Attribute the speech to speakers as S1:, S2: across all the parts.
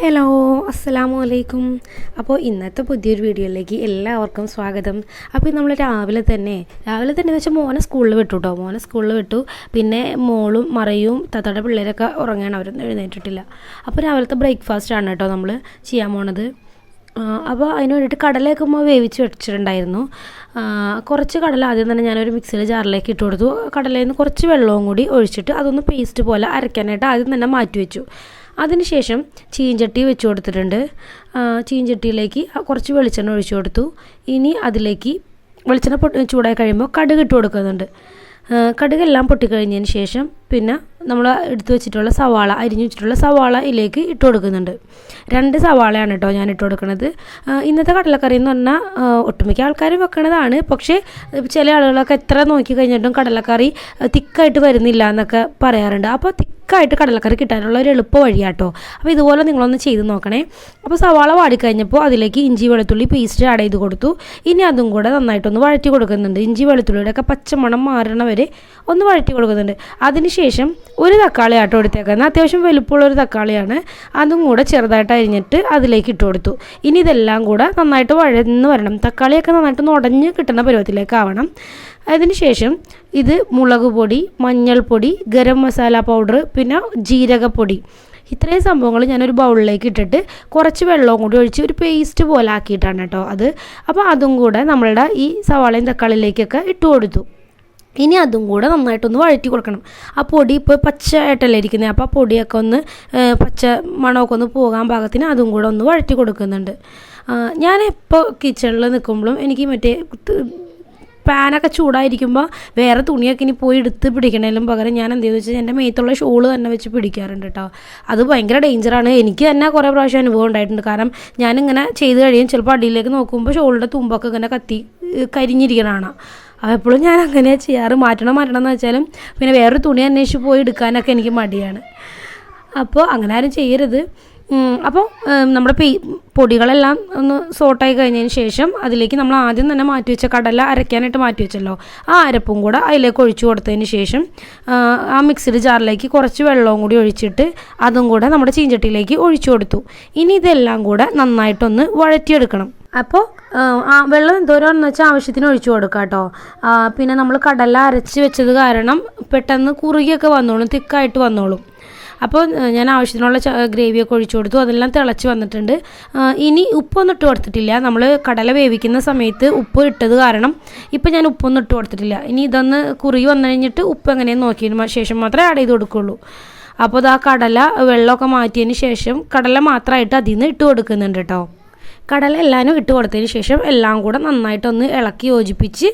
S1: Hello അസ്സലാമു അലൈക്കും അപ്പോൾ ഇന്നത്തെ പുതിയൊരു വീഡിയോയിലേക്ക് എല്ലാവർക്കും സ്വാഗതം. അപ്പോൾ നമ്മൾ രാവിലെ തന്നെ രാവിലെ തന്നെ വെച്ചാൽ മോനെ സ്കൂളിൽ വിട്ടു കേട്ടോ മോനെ സ്കൂളിൽ വിട്ടു. പിന്നെ മോളും മറയും തത്തയുടെ പിള്ളേരൊക്കെ ഉറങ്ങാണ്. അവരൊന്നും എഴുന്നേറ്റിട്ടില്ല. അപ്പോൾ രാവിലത്തെ ബ്രേക്ക്ഫാസ്റ്റ് ആണ് കേട്ടോ നമ്മൾ ചെയ്യാൻ പോണത്. അപ്പോൾ അതിന് വേണ്ടിയിട്ട് കടലയൊക്കെ ഉമ്മ വേവിച്ച് വെച്ചിട്ടുണ്ടായിരുന്നു. കുറച്ച് കടല ആദ്യം തന്നെ ഞാനൊരു മിക്സിയിൽ ജാറിലേക്ക് ഇട്ട് കൊടുത്തു കടലയിൽ നിന്ന് കുറച്ച് വെള്ളവും കൂടി ഒഴിച്ചിട്ട് അതൊന്ന് പേസ്റ്റ് പോലെ അരയ്ക്കാനായിട്ട് ആദ്യം തന്നെ മാറ്റി വെച്ചു. അതിനുശേഷം ചീഞ്ചട്ടി വെച്ച് കൊടുത്തിട്ടുണ്ട്. ചീഞ്ചട്ടിയിലേക്ക് കുറച്ച് വെളിച്ചെണ്ണ ഒഴിച്ചു കൊടുത്തു. ഇനി അതിലേക്ക് വെളിച്ചെണ്ണ പൊട്ടി ചൂടായി കഴിയുമ്പോൾ കടുക് ഇട്ട് കൊടുക്കുന്നുണ്ട്. കടുകെല്ലാം പൊട്ടിക്കഴിഞ്ഞതിന് ശേഷം പിന്നെ നമ്മൾ എടുത്തു വെച്ചിട്ടുള്ള സവാള അരിഞ്ഞു വെച്ചിട്ടുള്ള സവാള ഇതിലേക്ക് ഇട്ട് കൊടുക്കുന്നുണ്ട്. രണ്ട് സവാളയാണ് കേട്ടോ ഞാൻ ഇട്ട് കൊടുക്കുന്നത്. ഇന്നത്തെ കടലക്കറി എന്ന് പറഞ്ഞാൽ ഒട്ടുമിക്ക ആൾക്കാരും വെക്കണതാണ്. പക്ഷേ ചില ആളുകളൊക്കെ എത്ര നോക്കി കഴിഞ്ഞിട്ടും കടലക്കറി തിക്കായിട്ട് വരുന്നില്ല എന്നൊക്കെ പറയാറുണ്ട്. അപ്പോൾ തിക്കായിട്ട് കടലക്കറി കിട്ടാനുള്ള ഒരു എളുപ്പ വഴിയാട്ടോ. അപ്പോൾ ഇതുപോലെ നിങ്ങളൊന്ന് ചെയ്ത് നോക്കണേ. അപ്പോൾ സവാള വാടിക്കഴിഞ്ഞപ്പോൾ അതിലേക്ക് ഇഞ്ചി വെളുത്തുള്ളി പേസ്റ്റ് ആഡ് ചെയ്ത് കൊടുത്തു. ഇനി അതും കൂടെ നന്നായിട്ടൊന്ന് വഴറ്റി കൊടുക്കുന്നുണ്ട്. ഇഞ്ചി വെളുത്തുള്ളിയുടെ ഒക്കെ പച്ചമണം മാറണ വരെ ഒന്ന് വഴറ്റി കൊടുക്കുന്നുണ്ട്. അതിനുശേഷം ഒരു തക്കാളി ആട്ടോ എടുത്തേക്കുന്നത് അത്യാവശ്യം വലുപ്പമുള്ള ഒരു തക്കാളിയാണ്. അതും കൂടെ ചെറുതായിട്ട് അരിഞ്ഞിട്ട് അതിലേക്ക് ഇട്ട് കൊടുത്തു. ഇനി ഇതെല്ലാം കൂടെ നന്നായിട്ട് വഴന്ന് വരണം. തക്കാളിയൊക്കെ നന്നായിട്ട് ഉടഞ്ഞ് കിട്ടുന്ന പരുവത്തിലേക്ക് ആവണം അതിനുശേഷം ഇത് മുളക് പൊടി മഞ്ഞൾപ്പൊടി ഗരം മസാല പൗഡർ പിന്നെ ജീരകപ്പൊടി. ഇത്രയും സംഭവങ്ങൾ ഞാനൊരു ബൗളിലേക്ക് ഇട്ടിട്ട് കുറച്ച് വെള്ളവും കൂടി ഒഴിച്ച് ഒരു പേസ്റ്റ് പോലെ ആക്കിയിട്ടാണ് കേട്ടോ അത്. അപ്പോൾ അതും കൂടെ നമ്മളുടെ ഈ സവാളയും തക്കാളിയിലേക്കൊക്കെ ഇട്ട് കൊടുത്തു. ഇനി അതും കൂടെ നന്നായിട്ടൊന്ന് വഴറ്റി കൊടുക്കണം. ആ പൊടി ഇപ്പോൾ പച്ച ആയിട്ടല്ലേ ഇരിക്കുന്നത് അപ്പോൾ ആ പൊടിയൊക്കെ ഒന്ന് പച്ച മണമൊക്കെ ഒന്ന് പോകാൻ പാകത്തിന് അതും കൂടെ ഒന്ന് വഴറ്റി കൊടുക്കുന്നുണ്ട്. ഞാൻ എപ്പോൾ കിച്ചണിൽ നിൽക്കുമ്പോഴും എനിക്ക് മറ്റേ പാനൊക്കെ ചൂടായിരിക്കുമ്പോൾ വേറെ തുണിയൊക്കെ ഇനി പോയി എടുത്ത് പിടിക്കണേലും പകരം ഞാൻ എന്താ ചെയ്തു വെച്ചാൽ എന്റെ മേത്തുള്ള ഷോൾ തന്നെ വെച്ച് പിടിക്കാറുണ്ട് കേട്ടോ അത് ഭയങ്കര ഡേഞ്ചറാണ് എനിക്ക് തന്നെ കുറേ പ്രാവശ്യം അനുഭവം ഉണ്ടായിട്ടുണ്ട്. കാരണം ഞാനിങ്ങനെ ചെയ്ത് കഴിയും. ചിലപ്പോൾ അടിയിലേക്ക് നോക്കുമ്പോൾ ഷോളിന്റെ തുമ്പൊക്കെ ഇങ്ങനെ കത്തി കരിഞ്ഞിരിക്കണതാണ് അപ്പോൾ എപ്പോഴും ഞാൻ അങ്ങനെയാണ് ചെയ്യാറ്. മാറ്റണം മാറ്റണം എന്ന് വെച്ചാലും പിന്നെ വേറൊരു തുണി അന്വേഷിച്ച് പോയി എടുക്കാനൊക്കെ എനിക്ക് മടിയാണ്. അപ്പോൾ അങ്ങനെ ആരും ചെയ്യരുത്. അപ്പോൾ നമ്മുടെ പേ പൊടികളെല്ലാം ഒന്ന് സോട്ടായി കഴിഞ്ഞതിന് ശേഷം അതിലേക്ക് നമ്മൾ ആദ്യം തന്നെ മാറ്റി വെച്ച കടല അരയ്ക്കാനായിട്ട് മാറ്റി വെച്ചല്ലോ. ആ അരപ്പും കൂടെ അതിലേക്ക് ഒഴിച്ചു കൊടുത്തതിന് ശേഷം ആ, മിക്സിഡ് ജാറിലേക്ക് കുറച്ച് വെള്ളവും കൂടി ഒഴിച്ചിട്ട് അതും കൂടെ നമ്മുടെ ചീഞ്ചട്ടിയിലേക്ക് ഒഴിച്ചു കൊടുത്തു. ഇനി ഇതെല്ലാം കൂടെ നന്നായിട്ടൊന്ന് വഴറ്റിയെടുക്കണം. അപ്പോൾ വെള്ളം എന്തോരാണെന്ന് വെച്ചാൽ ആവശ്യത്തിന് ഒഴിച്ചു കൊടുക്കാം കേട്ടോ പിന്നെ നമ്മൾ കടല അരച്ച് വെച്ചത് കാരണം പെട്ടെന്ന് കുറുകിയൊക്കെ വന്നോളും തിക്കായിട്ട് വന്നോളും. അപ്പോൾ ഞാൻ ആവശ്യത്തിനുള്ള ഗ്രേവിയൊക്കെ ഒഴിച്ചു കൊടുത്തു. അതെല്ലാം തിളച്ച് വന്നിട്ടുണ്ട്. ഇനി ഉപ്പൊന്നും ഇട്ട് കൊടുത്തിട്ടില്ല. നമ്മൾ കടല വേവിക്കുന്ന സമയത്ത് ഉപ്പ് ഇട്ടത് കാരണം ഇപ്പം ഞാൻ ഉപ്പൊന്നും ഇട്ട് കൊടുത്തിട്ടില്ല. ഇനി ഇതൊന്ന് കുറി വന്നു കഴിഞ്ഞിട്ട് ഉപ്പ് എങ്ങനെയെന്ന് നോക്കിയതിന് ശേഷം മാത്രമേ ആഡ് ചെയ്ത് കൊടുക്കുള്ളൂ. അപ്പോൾ ഇത് ആ കടല വെള്ളമൊക്കെ മാറ്റിയതിന് ശേഷം കടല മാത്രമായിട്ട് അതിൽ നിന്ന് ഇട്ട് കൊടുക്കുന്നുണ്ട് കേട്ടോ. കടല എല്ലാവരും ഇട്ട് കൊടുത്തതിന് ശേഷം എല്ലാം കൂടെ നന്നായിട്ടൊന്ന് ഇളക്കി യോജിപ്പിച്ച്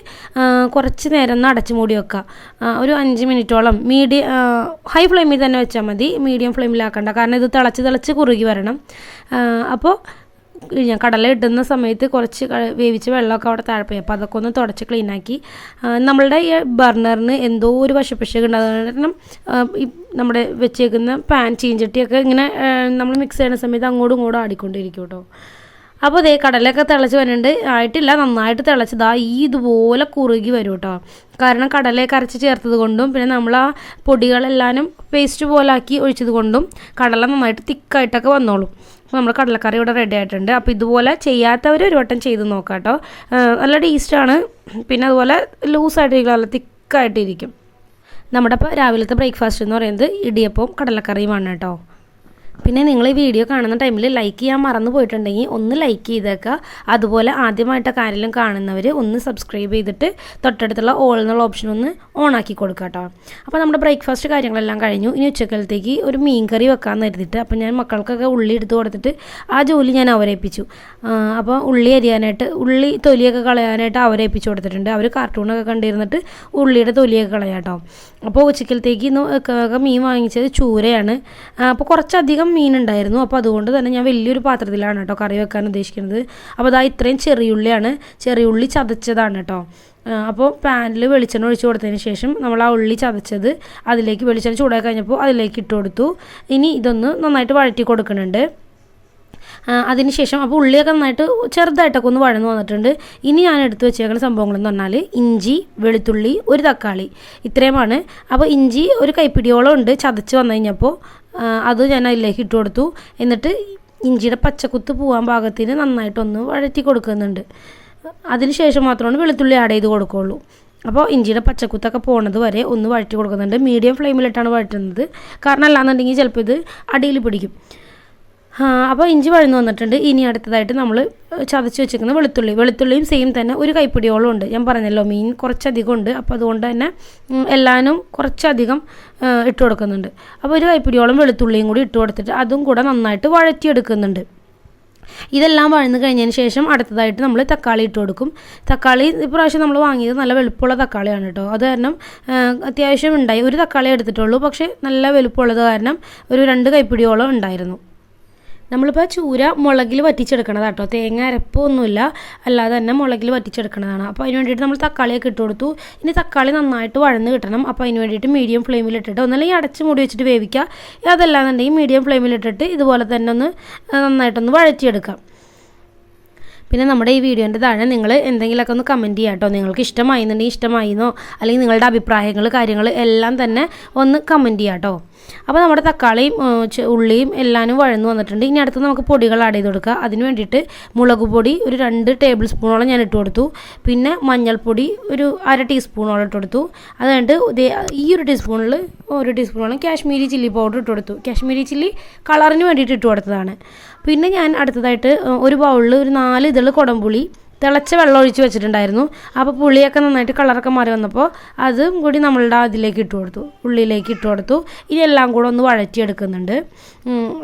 S1: കുറച്ച് നേരം ഒന്ന് അടച്ചു മൂടി വെക്കുക ഒരു അഞ്ച് മിനിറ്റോളം. മീഡിയം ഹൈ ഫ്ലെയിമിൽ തന്നെ വെച്ചാൽ മതി. മീഡിയം ഫ്ലെയിമിലാക്കണ്ട കാരണം ഇത് തിളച്ച് തിളച്ച് കുറുകി വരണം. അപ്പോൾ ഞാൻ കടല ഇടുന്ന സമയത്ത് കുറച്ച് വേവിച്ച വെള്ളമൊക്കെ അവിടെ താഴെ പോയി. അപ്പോൾ അതൊക്കെ ഒന്ന് തുടച്ച് ക്ലീനാക്കി നമ്മളുടെ ഈ ബർണറിന് എന്തോ ഒരു അത് കാരണം നമ്മുടെ വെച്ചേക്കുന്ന പാൻ ചീഞ്ചട്ടിയൊക്കെ ഇങ്ങനെ നമ്മൾ മിക്സ് ചെയ്യുന്ന സമയത്ത് അങ്ങോട്ടും ഇങ്ങോട്ടും ആടിക്കൊണ്ടിരിക്കും കേട്ടോ. അപ്പോൾ ദേ കടലൊക്കെ തിളച്ച് വരുന്നുണ്ട് ആയിട്ടില്ല നന്നായിട്ട് തിളച്ചതാ ഈ ഇതുപോലെ കുറുകി വരും കേട്ടോ കാരണം കടലയൊക്കെ അരച്ച് ചേർത്തത് കൊണ്ടും പിന്നെ നമ്മൾ ആ പൊടികളെല്ലാനും പേസ്റ്റ് പോലാക്കി ഒഴിച്ചത് കൊണ്ടും കടല നന്നായിട്ട് തിക്കായിട്ടൊക്കെ വന്നോളും. അപ്പോൾ നമ്മൾ കടലക്കറി ഇവിടെ റെഡി ആയിട്ടുണ്ട്. അപ്പോൾ ഇതുപോലെ ചെയ്യാത്തവർ ഒരു വട്ടം ചെയ്ത് നോക്കാം കേട്ടോ നല്ല ടേസ്റ്റാണ് പിന്നെ അതുപോലെ ലൂസായിട്ടിരിക്കും നല്ല തിക്കായിട്ടിരിക്കും നമ്മുടെ ഇപ്പോൾ രാവിലത്തെ ബ്രേക്ക്ഫാസ്റ്റ് എന്ന് പറയുന്നത് ഇടിയപ്പവും കടലക്കറിയുമാണ് കേട്ടോ പിന്നെ നിങ്ങൾ ഈ വീഡിയോ കാണുന്ന ടൈമിൽ ലൈക്ക് ചെയ്യാൻ മറന്നു പോയിട്ടുണ്ടെങ്കിൽ ഒന്ന് ലൈക്ക് ചെയ്തേക്കുക. അതുപോലെ ആദ്യമായിട്ട് കാര്യം കാണുന്നവർ ഒന്ന് സബ്സ്ക്രൈബ് ചെയ്തിട്ട് തൊട്ടടുത്തുള്ള ഓൾ എന്നുള്ള ഓപ്ഷൻ ഒന്ന് ഓൺ ആക്കി കൊടുക്കുക കേട്ടോ അപ്പോൾ നമ്മുടെ ബ്രേക്ക്ഫാസ്റ്റ് കാര്യങ്ങളെല്ലാം കഴിഞ്ഞു. ഇനി ഉച്ചക്കലത്തേക്ക് ഒരു മീൻ കറി വെക്കാമെന്ന് കരുതിയിട്ട് അപ്പോൾ ഞാൻ മക്കൾക്കൊക്കെ ഉള്ളി എടുത്ത് കൊടുത്തിട്ട് ആ ജോലി ഞാൻ അവരേൽപ്പിച്ചു അപ്പോൾ ഉള്ളി അരിയാനായിട്ട് ഉള്ളി തൊലിയൊക്കെ കളയാനായിട്ട് അവരേൽപ്പിച്ചു കൊടുത്തിട്ടുണ്ട്. അവർ കാർട്ടൂണൊക്കെ കണ്ടിരുന്നിട്ട് ഉള്ളിയുടെ തൊലിയൊക്കെ കളയാം കേട്ടോ അപ്പോൾ ഉച്ചക്കലത്തേക്ക് ഇന്ന് മീൻ വാങ്ങിച്ചത് ചൂരയാണ്. അപ്പോൾ കുറച്ചധികം മീൻ ഉണ്ടായിരുന്നു അപ്പോൾ അതുകൊണ്ട് തന്നെ ഞാൻ വലിയൊരു പാത്രത്തിലാണ് കേട്ടോ കറി വെക്കാൻ ഉദ്ദേശിക്കുന്നത്. അപ്പോൾ അതാ ഇത്രയും ചെറിയുള്ളിയാണ്. ചെറിയുള്ളി ചതച്ചതാണ് കേട്ടോ. അപ്പോൾ പാനിൽ വെളിച്ചെണ്ണ ഒഴിച്ച് കൊടുത്തതിന് ശേഷം നമ്മൾ ആ ഉള്ളി ചതച്ചത് അതിലേക്ക് വെളിച്ചെണ്ണ ചൂടാക്കി കഴിഞ്ഞപ്പോൾ അതിലേക്ക് ഇട്ട് കൊടുത്തു. ഇനി ഇതൊന്ന് നന്നായിട്ട് വഴറ്റി കൊടുക്കുന്നുണ്ട്. അതിനുശേഷം അപ്പോൾ ഉള്ളിയൊക്കെ നന്നായിട്ട് ചെറുതായിട്ടൊക്കെ ഒന്ന് വഴന്ന് വന്നിട്ടുണ്ട്. ഇനി ഞാൻ എടുത്തു വെച്ചേക്കുന്ന സംഭവങ്ങളെന്ന് പറഞ്ഞാൽ ഇഞ്ചി വെളുത്തുള്ളി ഒരു തക്കാളി. ഇത്രയുമാണ്. അപ്പോൾ ഇഞ്ചി ഒരു കൈപ്പിടിയോളം ഉണ്ട് ചതച്ച് വന്നു കഴിഞ്ഞപ്പോൾ. അത് ഞാൻ അതിലേക്ക് ഇട്ട് കൊടുത്തു. എന്നിട്ട് ഇഞ്ചിയുടെ പച്ചക്കുത്ത് പോകാൻ പാകത്തിന് നന്നായിട്ടൊന്ന് വഴറ്റി കൊടുക്കുന്നുണ്ട്. അതിനുശേഷം മാത്രമാണ് വെളുത്തുള്ളി ആഡ് ചെയ്ത് കൊടുക്കുകയുള്ളൂ അപ്പോൾ ഇഞ്ചിയുടെ പച്ചക്കുത്തൊക്കെ പോണത് വരെ ഒന്ന് വഴറ്റി കൊടുക്കുന്നുണ്ട്. മീഡിയം ഫ്ലെയിമിലിട്ടാണ് വഴറ്റുന്നത്. കാരണം അല്ലാന്നുണ്ടെങ്കിൽ ചിലപ്പോൾ ഇത് അടിയിൽ പിടിക്കും. അപ്പോൾ ഇഞ്ചി വഴന്നു വന്നിട്ടുണ്ട്. ഇനി അടുത്തതായിട്ട് നമ്മൾ ചതച്ച് വെച്ചിരിക്കുന്ന വെളുത്തുള്ളി. വെളുത്തുള്ളിയും സെയിം തന്നെ ഒരു കൈപ്പിടിയോളം ഉണ്ട്. ഞാൻ പറഞ്ഞല്ലോ മീൻ കുറച്ചധികം ഉണ്ട്. അപ്പോൾ അതുകൊണ്ട് തന്നെ എല്ലാവരും കുറച്ചധികം ഇട്ട് കൊടുക്കുന്നുണ്ട്. അപ്പോൾ ഒരു കൈപ്പിടിയോളം വെളുത്തുള്ളിയും കൂടി ഇട്ട് കൊടുത്തിട്ട് അതും കൂടെ നന്നായിട്ട് വഴറ്റിയെടുക്കുന്നുണ്ട്. ഇതെല്ലാം വഴന്ന് കഴിഞ്ഞതിന് ശേഷം അടുത്തതായിട്ട് നമ്മൾ തക്കാളി ഇട്ട് കൊടുക്കും. തക്കാളി ഇപ്രാവശ്യം നമ്മൾ വാങ്ങിയത് നല്ല വലുപ്പമുള്ള തക്കാളിയാണ് കേട്ടോ. അത് കാരണം അത്യാവശ്യം ഉണ്ടായി. ഒരു തക്കാളി എടുത്തിട്ടുള്ളൂ. പക്ഷേ നല്ല വലുപ്പമുള്ളത് കാരണം ഒരു രണ്ട് കൈപ്പിടിയോളം ഉണ്ടായിരുന്നു. നമ്മളിപ്പോൾ ചൂര മുളകിൽ വറ്റിച്ചെടുക്കണതാണ് കേട്ടോ തേങ്ങ അരപ്പൊന്നുമില്ല. അല്ലാതെ തന്നെ മുളകിൽ വറ്റിച്ചെടുക്കണതാണ്. അപ്പോൾ അതിന് വേണ്ടിയിട്ട് നമ്മൾ തക്കാളിയൊക്കെ ഇട്ട് കൊടുത്തു. ഇനി തക്കാളി നന്നായിട്ട് വഴന്ന് കിട്ടണം. അപ്പോൾ അതിന് വേണ്ടിയിട്ട് മീഡിയം ഫ്ലെയിമിൽ ഇട്ടിട്ട് ഒന്നല്ലെങ്കിൽ അടച്ച് മൂടി വെച്ചിട്ട് വേവിക്കുക അതല്ലാന്നുണ്ടെങ്കിൽ മീഡിയം ഫ്ലെയിമിൽ ഇട്ടിട്ട് ഇതുപോലെ തന്നെ ഒന്ന് നന്നായിട്ടൊന്ന് വഴറ്റിയെടുക്കാം. പിന്നെ നമ്മുടെ ഈ വീഡിയോന്റെ താഴെ നിങ്ങൾ എന്തെങ്കിലുമൊക്കെ ഒന്ന് കമന്റ് ചെയ്യാം കേട്ടോ നിങ്ങൾക്ക് ഇഷ്ടമായിരുന്നുണ്ടെങ്കിൽ ഇഷ്ടമായിരുന്നോ അല്ലെങ്കിൽ നിങ്ങളുടെ അഭിപ്രായങ്ങൾ കാര്യങ്ങൾ എല്ലാം തന്നെ ഒന്ന് കമന്റ് ചെയ്യാം കേട്ടോ അപ്പോൾ നമ്മുടെ തക്കാളിയും ഉള്ളിയും എല്ലാനും വഴന്നു വന്നിട്ടുണ്ട്. ഇനി അടുത്ത് നമുക്ക് പൊടികൾ ആഡ് ചെയ്ത് കൊടുക്കുക അതിന് വേണ്ടിയിട്ട് മുളക് പൊടി ഒരു രണ്ട് ടേബിൾ സ്പൂണോളം ഞാൻ ഇട്ട് കൊടുത്തു. പിന്നെ മഞ്ഞൾപ്പൊടി ഒരു അര ടീസ്പൂണോളം ഇട്ട് കൊടുത്തു. അത് കഴിഞ്ഞിട്ട് ഈ ഒരു ടീസ്പൂണിൽ ഒരു ടീസ്പൂണോളം കാശ്മീരി ചില്ലി പൗഡർ ഇട്ട് കൊടുത്തു. കാശ്മീരി ചില്ലി കളറിന് വേണ്ടിയിട്ട് ഇട്ട് കൊടുത്തതാണ്. പിന്നെ ഞാൻ അടുത്തതായിട്ട് ഒരു ബൗളിൽ ഒരു നാല് ഇതൾ കുടംപുളി തിളച്ച വെള്ളം ഒഴിച്ച് വെച്ചിട്ടുണ്ടായിരുന്നു. അപ്പോൾ പുളിയൊക്കെ നന്നായിട്ട് കളറൊക്കെ മാറി വന്നപ്പോൾ അതും കൂടി നമ്മളുടെ അതിലേക്ക് ഇട്ട് കൊടുത്തു ഉള്ളിലേക്ക് ഇട്ട് കൊടുത്തു. ഇനി എല്ലാം കൂടെ ഒന്ന് വഴറ്റിയെടുക്കുന്നുണ്ട്.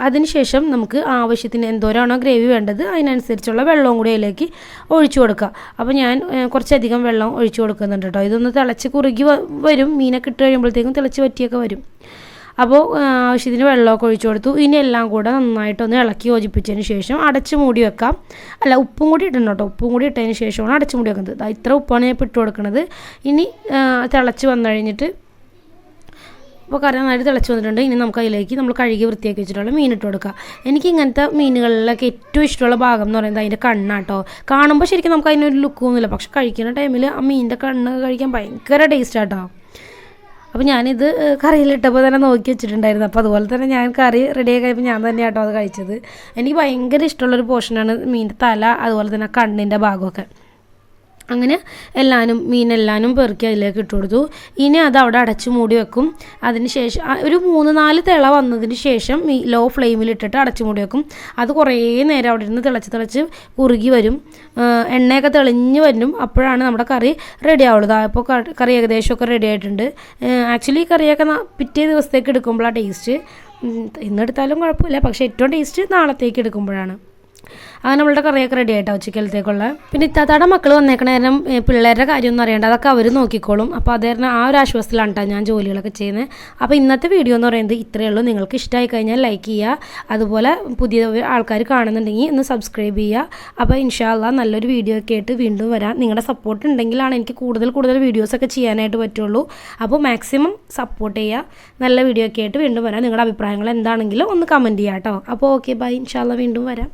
S1: അതിനുശേഷം നമുക്ക് ആവശ്യത്തിന് എന്തോരാണോ ഗ്രേവി വേണ്ടത് അതിനനുസരിച്ചുള്ള വെള്ളവും കൂടി അതിലേക്ക് ഒഴിച്ചു കൊടുക്കുക. അപ്പോൾ ഞാൻ കുറച്ചധികം വെള്ളം ഒഴിച്ചു കൊടുക്കുന്നുണ്ട് കേട്ടോ. ഇതൊന്ന് തിളച്ച് കുറുകി വരും. മീനൊക്കെ ഇട്ട് കഴിയുമ്പോഴത്തേക്കും തിളച്ച് വറ്റിയൊക്കെ വരും. അപ്പോൾ ആവശ്യത്തിന് വെള്ളമൊക്കെ ഒഴിച്ചു കൊടുത്തു. ഇനി എല്ലാം കൂടെ നന്നായിട്ടൊന്ന് ഇളക്കി യോജിപ്പിച്ചതിന് ശേഷം അടച്ച് മൂടി വെക്കാം. അല്ല ഉപ്പും കൂടി ഇടണം കേട്ടോ. ഉപ്പും കൂടി ഇട്ടതിന് ശേഷമാണ് അടച്ച് മൂടി വെക്കുന്നത്. ഇത്ര ഉപ്പാണ് ഞാൻ ഇപ്പോൾ ഇട്ട് കൊടുക്കുന്നത് ഇനി തിളച്ച് വന്നു കഴിഞ്ഞിട്ട് അപ്പോൾ കറി നന്നായിട്ട് തിളച്ച് വന്നിട്ടുണ്ട്. ഇനി നമുക്ക് അതിലേക്ക് നമ്മൾ കഴുകി വൃത്തിയാക്കി വെച്ചിട്ടുള്ള മീൻ ഇട്ട് കൊടുക്കുക എനിക്ക് ഇങ്ങനത്തെ മീനുകളിലൊക്കെ ഏറ്റവും ഇഷ്ടമുള്ള ഭാഗം എന്ന് പറയുന്നത് അതിന്റെ കണ്ണാട്ടോ കാണുമ്പോൾ ശരിക്കും നമുക്ക് അതിനൊരു ലുക്കൊന്നുമില്ല പക്ഷെ കഴിക്കുന്ന ടൈമിൽ ആ മീനിന്റെ കണ്ണ് കഴിക്കാൻ ഭയങ്കര ടേസ്റ്റ് ആട്ടോ അപ്പോൾ ഞാനിത് കറിയിലിട്ടപ്പോൾ തന്നെ നോക്കി വെച്ചിട്ടുണ്ടായിരുന്നു. അപ്പോൾ അതുപോലെ തന്നെ ഞാൻ കറി റെഡിയായി കഴിയുമ്പോൾ ഞാൻ തന്നെ ആട്ടോ അത് കഴിച്ചത്. എനിക്ക് ഭയങ്കര ഇഷ്ടമുള്ളൊരു പോർഷനാണ് മീനിന്റെ തല അതുപോലെ തന്നെ കണ്ണിന്റെ ഭാഗമൊക്കെ. അങ്ങനെ എല്ലാനും മീനെല്ലാനും പെറുക്കി അതിലേക്ക് ഇട്ട് കൊടുത്തു. ഇനി അത് അവിടെ അടച്ചു മൂടി വെക്കും. അതിന് ശേഷം ഒരു മൂന്ന് നാല് തിള വന്നതിന് ശേഷം ഈ ലോ ഫ്ലെയിമിൽ ഇട്ടിട്ട് അടച്ചു മൂടി വെക്കും. അത് കുറേ നേരം അവിടെ ഇരുന്ന് തിളച്ച് തിളച്ച് കുറുകി വരും. എണ്ണയൊക്കെ തെളിഞ്ഞ് വരും. അപ്പോഴാണ് നമ്മുടെ കറി റെഡി ആവുള്ളത് അപ്പോൾ കറി ഏകദേശമൊക്കെ റെഡി ആയിട്ടുണ്ട്. ആക്ച്വലി കറിയൊക്കെ പിറ്റേ ദിവസത്തേക്ക് എടുക്കുമ്പോഴാണ് ടേസ്റ്റ് ഇന്നെടുത്താലും കുഴപ്പമില്ല. പക്ഷേ ഏറ്റവും ടേസ്റ്റ് നാളത്തേക്ക് എടുക്കുമ്പോഴാണ്. അങ്ങനെ നമ്മളുടെ കറിയൊക്കെ റെഡി ആയിട്ടാ ഉച്ചക്കലത്തേക്കുള്ള. പിന്നെ ഇത്താത്താടെ മക്കൾ വന്നേക്കണ നേരം പിള്ളേരുടെ കാര്യം ഒന്നും അറിയണ്ട. അതൊക്കെ അവർ നോക്കിക്കോളും. അപ്പോൾ അത് ആ ഒരു ആശ്വാസത്തിലാണ് ഞാൻ ജോലികളൊക്കെ ചെയ്യുന്നത് അപ്പോൾ ഇന്നത്തെ വീഡിയോ എന്ന് പറയുന്നത് ഇത്രയേ ഉള്ളൂ. നിങ്ങൾക്ക് ഇഷ്ടമായി കഴിഞ്ഞാൽ ലൈക്ക് ചെയ്യുക. അതുപോലെ പുതിയ ആൾക്കാർ കാണുന്നുണ്ടെങ്കിൽ ഒന്ന് സബ്സ്ക്രൈബ് ചെയ്യുക. അപ്പോൾ ഇൻഷാല്ല നല്ലൊരു വീഡിയോ ഒക്കെ ആയിട്ട് വീണ്ടും വരാം. നിങ്ങളുടെ സപ്പോർട്ട് ഉണ്ടെങ്കിലാണ് എനിക്ക് കൂടുതൽ കൂടുതൽ വീഡിയോസൊക്കെ ചെയ്യാനായിട്ട് പറ്റുള്ളൂ. അപ്പോൾ മാക്സിമം സപ്പോർട്ട് ചെയ്യുക. നല്ല വീഡിയോ ഒക്കെ ആയിട്ട് വീണ്ടും വരാം. നിങ്ങളുടെ അഭിപ്രായങ്ങൾ എന്താണെങ്കിലും ഒന്ന് കമന്റ് ചെയ്യാം കേട്ടോ അപ്പോൾ ഓക്കെ ബൈ ഇൻഷാല്ല വീണ്ടും വരാം.